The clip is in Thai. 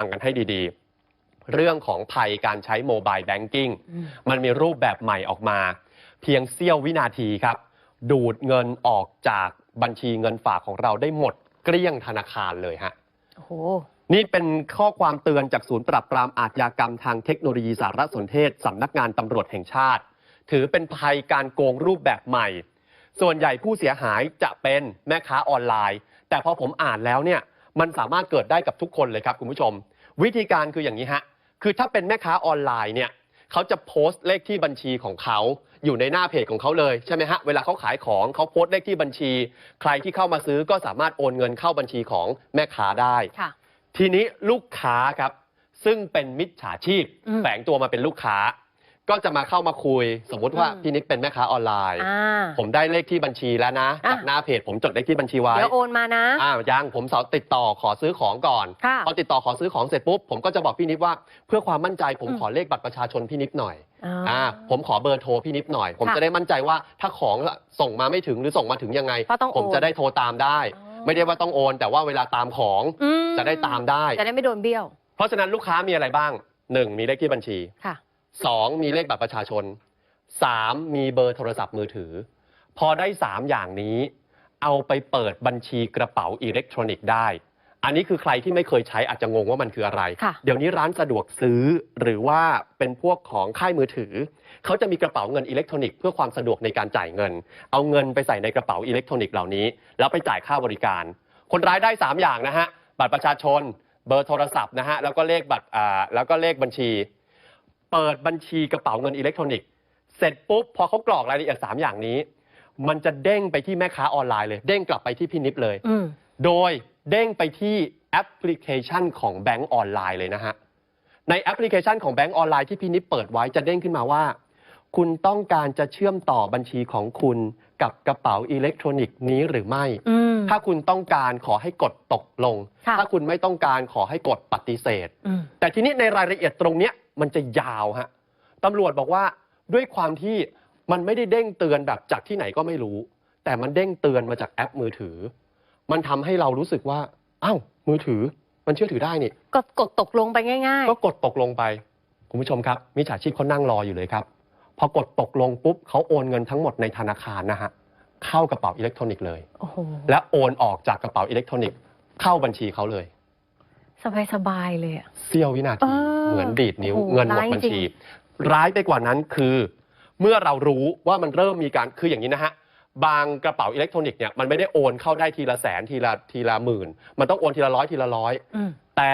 ฟังกันให้ดีๆ เรื่องของภัยการใช้โมบายแบงกิ้งอืมมันมีรูปแบบใหม่ออกมา เพียงเสี้ยววินาทีครับ ดูดเงินออกจากบัญชีเงินฝากของเราได้หมดเกลี้ยงธนาคารเลยฮะโอ้โหนี่เป็นข้อความเตือนจากศูนย์ปราบปรามอาชญากรรมทางเทคโนโลยีสารสนเทศสำนักงานตำรวจแห่งชาติ ถือเป็นภัยการโกงรูปแบบใหม่ ส่วนใหญ่ผู้เสียหายจะเป็นแม่ค้าออนไลน์ แต่พอผมอ่านแล้วเนี่ย มันสามารถเกิดได้กับทุกคนเลยครับคุณผู้ชม วิธีการคืออย่างนี้ฮะ คือถ้าเป็นแม่ค้าออนไลน์เนี่ยเขาจะโพสต์เลขที่บัญชีของเขาอยู่ในหน้าเพจของเขาเลยใช่ไหมฮะ เวลาเขาขายของเขาโพสต์เลขที่บัญชี ใครที่เข้ามาซื้อก็สามารถโอนเงินเข้าบัญชีของแม่ค้าได้ค่ะทีนี้ลูกค้าครับ ซึ่งเป็นมิจฉาชีพอืมแฝงตัวมาเป็นลูกค้า ก็จะมาเข้ามาคุย สมมุติว่าอืมพี่นิดเป็นแม่ค้าออนไลน์ อ่า ผมได้เลขที่บัญชีแล้วนะอะ จากหน้าเพจผมจดเลขที่บัญชีไว้เดี๋ยวโอนมานะ อ่ายังผมสอติดต่อขอซื้อของก่อนค่ะพอติดต่อขอซื้อของเสร็จปุ๊บผมก็จะบอกพี่นิดว่าเพื่อความมั่นใจผมอืม ขอเลขบัตรประชาชนพี่นิดหน่อยอ่าอ่าผมขอเบอร์โทรพี่นิดหน่อย ผมค่ะจะได้มั่นใจว่าถ้าของส่งมาไม่ถึงหรือส่งมาถึงยังไง ก็ต้องโอนผมจะได้โทรตามได้ อ๋อ ไม่ได้ว่าต้องโอน แต่ว่าเวลาตามของอืมจะได้ตามได้ จะได้ไม่โดนเบี้ยวเพราะฉะนั้นลูกค้ามีอะไรบ้าง 1. มีเลขที่บัญชีค่ะ 2. มีเลขบัตรประชาชน 3. มีเบอร์โทรศัพท์มือถือ พอได้ 3 อย่างนี้ เอาไปเปิดบัญชีกระเป๋าอิเล็กทรอนิกส์ได้ อันนี้คือใครที่ไม่เคยใช้อาจจะงงว่ามันคืออะไร ค่ะ เดี๋ยวนี้ร้านสะดวกซื้อหรือว่าเป็นพวกของค่ายมือถือ เขาจะมีกระเป๋าเงินอิเล็กทรอนิกส์เพื่อความสะดวกในการจ่ายเงิน เอาเงินไปใส่ในกระเป๋าอิเล็กทรอนิกส์เหล่านี้ แล้วไปจ่ายค่าบริการ คนร้ายได้ 3 อย่างนะฮะ บัตรประชาชน เบอร์โทรศัพท์นะฮะ แล้วก็เลขบัตรอ่าแล้วก็เลขบัญชี เปิดบัญชีกระเป๋าเงินอิเล็กทรอนิกส์เสร็จปุ๊บพอเขากรอกรายละเอียด3อย่างนี้ มันจะเด้งไปที่แม่ค้าออนไลน์เลย เด้งกลับไปที่พี่นิดเลย อืม โดยเด้งไปที่แอปพลิเคชันของแบงก์ออนไลน์เลยนะฮะ ในแอปพลิเคชันของแบงก์ออนไลน์ที่พี่นิดเปิดไว้จะเด้งขึ้นมาว่า คุณต้องการจะเชื่อมต่อบัญชีของคุณกับกระเป๋าอิเล็กทรอนิกส์นี้หรือไม่ อืม ถ้าคุณต้องการขอให้กดตกลง ค่ะ ถ้าคุณไม่ต้องการขอให้กดปฏิเสธ อืม แต่ทีนี้ในรายละเอียดตรงเนี้ย มันจะยาวฮะตำรวจบอกว่าด้วยความที่มันไม่ได้เด้งเตือนแบบจากที่ไหนก็ไม่รู้ แต่มันเด้งเตือนมาจากแอปมือถือ มันทำให้เรารู้สึกว่าอ้าวมือถือ มันเชื่อถือได้นี่ก็กดตกลงไปง่าย ก็กดตกลงไป คุณผู้ชมครับมิจฉาชีพเขานั่งรออยู่เลยครับ พอกดตกลงปุ๊บเขาโอนเงินทั้งหมดในธนาคารนะฮะเข้ากระเป๋าอิเล็กทรอนิกส์เลย ๆ โอ้โห และโอนออกจากกระเป๋าอิเล็กทรอนิกส์เข้าบัญชีเขาเลย สบายสบายๆเลยอะ เสี้ยววินาเอทีอเหมือนดีดนิ้วโอ้โหเงินหมดร้ายบัญจริชี ง ร้ายไปกว่านั้นคือ เมื่อเรารู้ว่ามันเริ่มมีการคืออย่างนี้นะฮะ บางกระเป๋าอิเล็กทรอนิกส์เนี่ยมันไม่ได้โอนเข้าได้ทีละแสนทีละทีละหมื่น มันต้องโอนทีละร้อยทีละร้อย อืมแต่